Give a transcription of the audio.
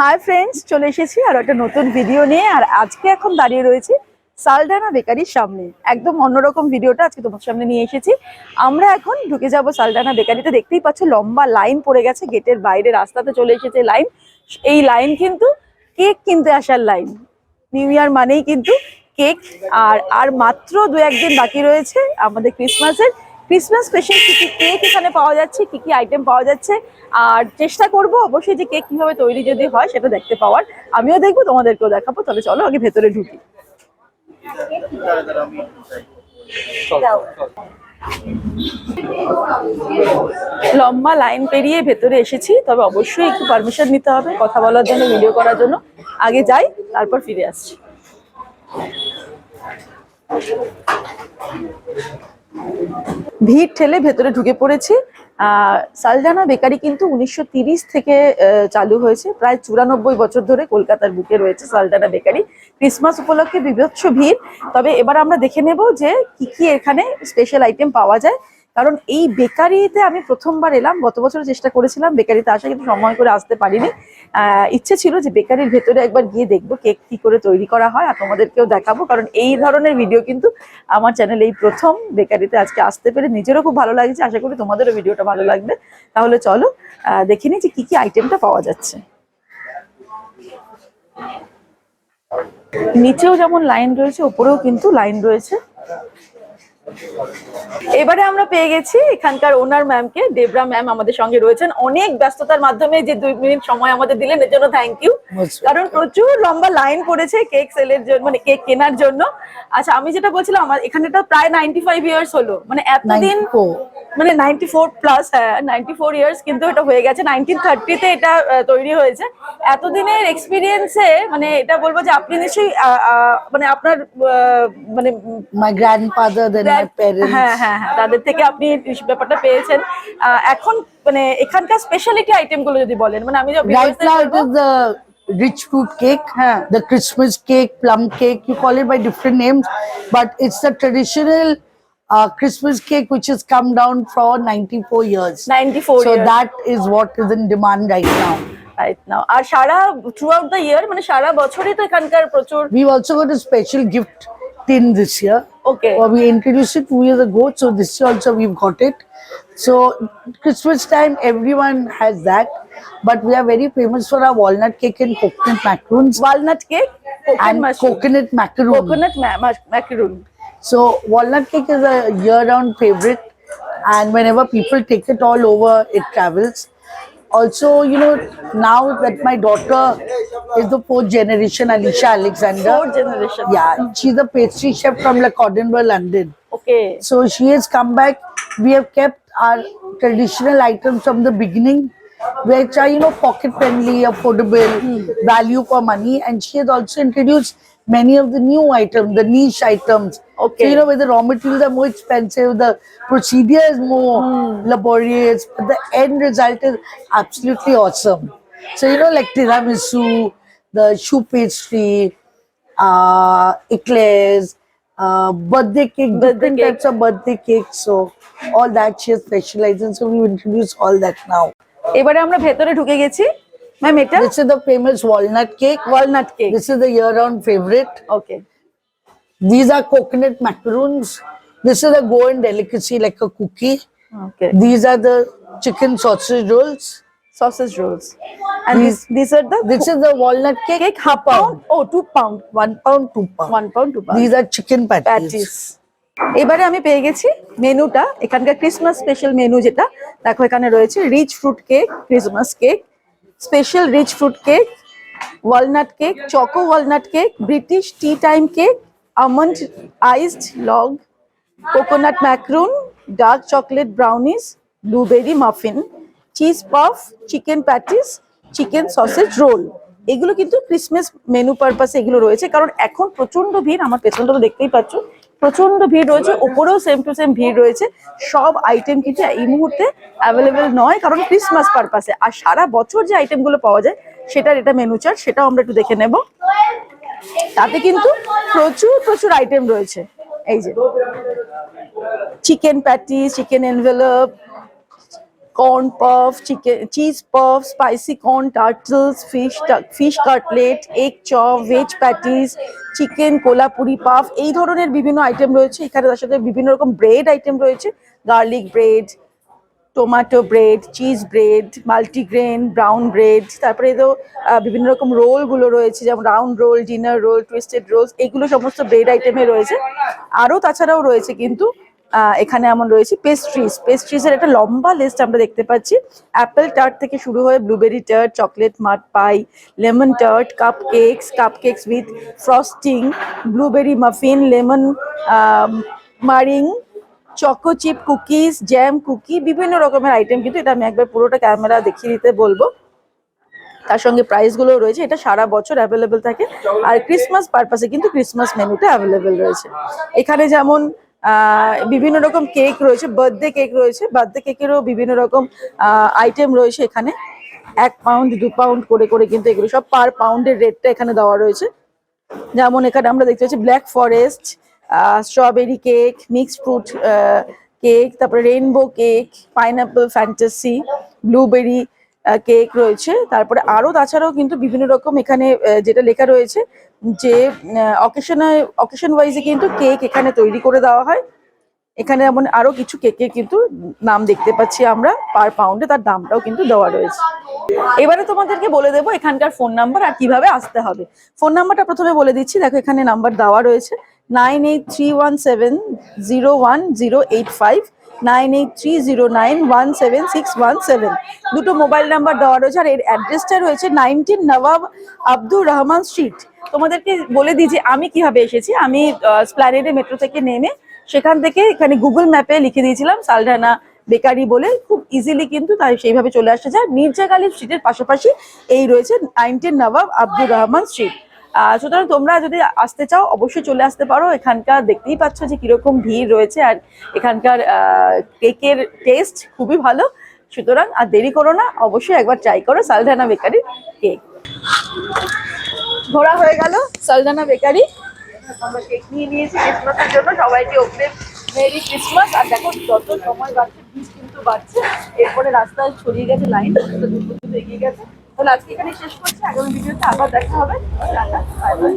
Hi friends চলে এসেছি আর একটা নতুন ভিডিও নিয়ে, আর আজকে এখন দাঁড়িয়ে রয়েছি সালডানা বেকারির সামনে। একদম অন্যরকম ভিডিওটা আজকে তোমার সামনে নিয়ে এসেছি। আমরা এখন ঢুকে যাব সালডানা বেকারিতে, দেখতেই পাচ্ছ লম্বা লাইন পড়ে গেছে, গেটের বাইরে রাস্তাতে চলে এসেছে লাইন। এই লাইন কিন্তু কেক কিনতে আসার লাইন। নিউ ইয়ার মানেই কিন্তু কেক, আর আর মাত্র দু একদিন বাকি রয়েছে আমাদের ক্রিসমাসের ক্রিসমাস স্পেশাল কি কি কেক এখানে পাওয়া যাচ্ছে, কি কি আইটেম পাওয়া যাচ্ছে, আর চেষ্টা করব অবশ্যই যে কেক কীভাবে তৈরি যদি হয় সেটা দেখতে পাওয়ার। আমিও দেখব, তোমাদেরকেও দেখাবো তাহলে চলো আগে ভেতরে ঢুকি। লম্বা লাইন পেরিয়ে ভেতরে এসেছি, তবে অবশ্যই একটু পারমিশন নিতে হবে, কথা বলার জন্য ভিডিও করার জন্য। আগে যাই, তারপর ফিরে আসছি। ভিড় ঠেলে ভেতরে ঢুকে পড়েছি। সালজানা বেকারি কিন্তু উনিশশো থেকে চালু হয়েছে। প্রায় চুরানব্বই বছর ধরে কলকাতার বুকে রয়েছে সালজানা বেকারি। ক্রিসমাস উপলক্ষে বিভৎস ভিড়। তবে এবার আমরা দেখে নেব যে কি কি এখানে স্পেশাল আইটেম পাওয়া যায়। কারণ এই বেকারিতে আমি প্রথমবার এলাম, গত বছর চেষ্টা করেছিলাম বেকারিতে আসা কিন্তু সময় করে আসতে পারিনি। ইচ্ছে ছিল যে বেকারির ভেতরে একবার গিয়ে দেখব কেক কি করে তৈরি করা হয় আর তোমাদেরকেও দেখাবো, কারণ এই ধরনের ভিডিও কিন্তু আমার চ্যানেলে এই প্রথম বেকারিতে আজকে আসতে পেরে নিজেরও খুব ভালো লাগছে। আশা করি তোমাদেরও ভিডিওটা ভালো লাগবে। তাহলে চলো দেখে নিই যে কি কি আইটেমটা পাওয়া যাচ্ছে। নিচেও যেমন লাইন রয়েছে, উপরেও কিন্তু লাইন রয়েছে। এবারে আমরা পেয়ে গেছি এখানকার ওনার ম্যামকে দেবরা ম্যাম আমাদের সঙ্গে রয়েছেন। অনেক ব্যস্ততার মাধ্যমে যে দুই মিনিট সময় আমাদের দিলেন এর জন্য থ্যাংক ইউ কারণ প্রচুর লম্বা লাইন পড়েছে কেক সেলের জন্য মানে কেক কেনার জন্য। আচ্ছা আমি যেটা বলছিলাম আমার এখানে তো প্রায় নাইনটি ফাইভ ইয়ার্স হলো। মানে এতদিন 94 মানে নাইনটি ফোর প্লাস হ্যাঁ নাইনটি ফোর ইয়ার্স কিন্তু এটা হয়ে গেছে নাইনটিন থার্টিতে এটা তৈরি হয়েছে এতদিনের এক্সপিরিয়েন্সে মানে এটা বলব যে আপনি নিশ্চয়ই মানে আপনার মানে then my parents. হ্যাঁ হ্যাঁ হ্যাঁ তাদের থেকে আপনি ব্যাপারটা পেয়েছেন এখন মানে এখানকার স্পেশালিটি আইটেমগুলো যদি বলেন মানে আমি যে rich fruit cake, Huh. the Christmas cake, plum cake. You call it by different names, but it's the traditional uh, Christmas cake which has come down for 94 years. 94 so years. that is what is in demand right now. right now আর সারা through out the year মানে সারা বছরই তো এখানকার প্রচুর We've also got a special gift tin this year. Okay. Well, we introduced it two years ago, so this year also we've got it. So Christmas time, everyone has that, but we are very famous for our walnut cake and coconut macaroons walnut cake and coconut macaroon. Coconut macaroon so walnut cake is a year-round favorite and whenever people take it all over, it travels. Also, you know, now that my daughter is the fourth generation, Alicia Alexander. Fourth generation. Yeah, she's a pastry chef from La Cordonbeur, London. Okay. So she has come back. We have kept our traditional items from the beginning, which are, you know, pocket friendly, affordable, mm. value for money. And she has also introduced many of the new items, the niche items, Okay. So, you know, where the raw materials are more expensive, the procedure is more laborious, but the end result is absolutely awesome. So, you know, like tiramisu, the choux pastry, uh, eclairs, uh, birthday cake, Birthday different cake. types of birthday cake. So all that she has specialized in. So we introduce all that now. এবারে আমরা ভেতরে ঢুকে গেছি ma'am এটা This is the famous walnut cake. Walnut cake This is the year-round favorite. Okay These are coconut macaroons. This is a Goan delicacy like a cookie. Okay These are the chicken sausage rolls. sausage rolls and this these are the This is the walnut cake. cake half pound oh two pound One pound, two pound. one pound two pound These are chicken patties. Patties এবারে আমি পেয়ে গেছি মেনুটা এখানকার Christmas special menu যেটা দেখো এখানে রয়েছে rich fruit cake Christmas cake special rich fruit cake walnut cake choco walnut cake British tea time cake almond iced log coconut macaroon dark chocolate brownies blueberry muffin cheese puff chicken patties chicken sausage roll এগুলো কিন্তু Christmas menu পারপাসে এগুলো রয়েছে, কারণ এখন প্রচণ্ড ভিড়, আমার পেছনটা তো দেখতেই পাচ্ছ প্রচণ্ড ভিড় রয়েছে, ওপরেও সেম টু সেম ভিড় রয়েছে, সব আইটেম কিন্তু এই মুহূর্তে অ্যাভেলেবেল নয়, কারণ ক্রিসমাস পারপাসে আর সারা বছর যে আইটেমগুলো পাওয়া যায়, সেটার এটা মেনু চার্ট সেটাও আমরা একটু দেখে নেব। তাতে কিন্তু প্রচুর প্রচুর আইটেম রয়েছে। এই যে chicken patty chicken envelope corn puff, chicken cheese puff, spicy corn turtles, fish fish cutlet egg chop veg patties chicken Kolhapuri puff এই ধরনের বিভিন্ন আইটেম রয়েছে। এখানে তার সাথে বিভিন্ন রকম ব্রেড আইটেম রয়েছে। Garlic bread tomato bread cheese bread multigrain brown bread তারপরে তো বিভিন্ন রকম রোলগুলো রয়েছে, যেমন round roll dinner roll twisted rolls এগুলো সমস্ত ব্রেড আইটেমে রয়েছে। আরও তাছাড়াও রয়েছে কিন্তু এখানে এমন রয়েছে পেস্ট্রিজ পেস্ট্রিজের একটা লম্বা লিস্ট আমরা দেখতে পাচ্ছি। অ্যাপেল টার্ট থেকে শুরু হয়ে blueberry tart chocolate mud pie lemon tart cupcakes cupcakes with frosting blueberry muffin lemon meringue choco chip cookies jam cookie বিভিন্ন রকমের আইটেম কিন্তু এটা আমি একবার পুরোটা ক্যামেরা দেখিয়ে দিতে বলব। তার সঙ্গে প্রাইসগুলো রয়েছে, এটা সারা বছর অ্যাভেলেবেল থাকে। আর ক্রিসমাস পারপাসে কিন্তু ক্রিসমাস মেনুতে অ্যাভেলেবেল রয়েছে। এখানে যেমন বিভিন্ন রকম কেক রয়েছে বার্থডে কেক রয়েছে। বার্থডে কেকেরও বিভিন্ন রকম আইটেম রয়েছে এখানে। এক পাউন্ড দু পাউন্ড করে করে কিন্তু এগুলো সব পার পাউন্ডের রেটটা এখানে দেওয়া রয়েছে। যেমন এখানে আমরা দেখতে পাচ্ছি black forest strawberry cake mixed fruit cake তারপরে rainbow cake pineapple fantasy blueberry cake রয়েছে। তারপরে আরও তাছাড়াও কিন্তু বিভিন্ন রকম এখানে যেটা লেখা রয়েছে যে অকেশনে অকেশন ওয়াইজে কিন্তু কেক এখানে তৈরি করে দেওয়া হয়। এখানে এমন আরও কিছু কেকের কিন্তু নাম দেখতে পাচ্ছি আমরা পার পাউন্ডে তার দামটাও কিন্তু দেওয়া রয়েছে। এবারে তোমাদেরকে বলে দেবো এখানকার ফোন নাম্বার আর কীভাবে আসতে হবে। ফোন নাম্বারটা প্রথমে বলে দিচ্ছি, দেখো এখানে নাম্বার দেওয়া রয়েছে। Nine eight three one seven zero one zero eight five, nine eight three zero nine one seven six one seven. দুটো মোবাইল নাম্বার দেওয়া রয়েছে আর এর অ্যাড্রেসটা রয়েছে নাইনটিন নবাব আব্দুর রহমান স্ট্রিট। তোমাদেরকে বলে দিই যে আমি কীভাবে এসেছি। আমি স্প্ল্যানেডে মেট্রো থেকে নেমে সেখান থেকে এখানে গুগল ম্যাপে লিখে দিয়েছিলাম সালডানা বেকারি বলে। খুব ইজিলি কিন্তু তাই সেইভাবে চলে আসা যায়। মির্জাগালি স্ট্রিটের পাশাপাশি এই রয়েছে নাইনটিন নবাব আব্দুর রহমান স্ট্রিট। সুতরাং তোমরা যদি আসতে চাও, অবশ্যই চলে আসতে পারো। এখানকার দেখতেই পাচ্ছ যে কীরকম ভিড় রয়েছে আর এখানকার কেকের টেস্ট খুবই ভালো। সুতরাং আর দেরি করো না, অবশ্যই একবার ট্রাই করো সালঢানা বেকারির কেক ঘোরা হয়ে গেল সালডানা বেকারি। আমরা কেক নিয়ে নিয়েছি ক্রিসমাসের জন্য। সবাইকে ওপরে মেরি ক্রিসমাস আর দেখো, যত সময় বাড়ছে কিন্তু বাড়ছে। এরপরে রাস্তায় ছড়িয়ে গেছে লাইন পর্যন্ত এগিয়ে গেছে। তাহলে আজকে এখানে শেষ করছি। আগামী ভিডিওতে আবার দেখা হবে। Tata bye bye.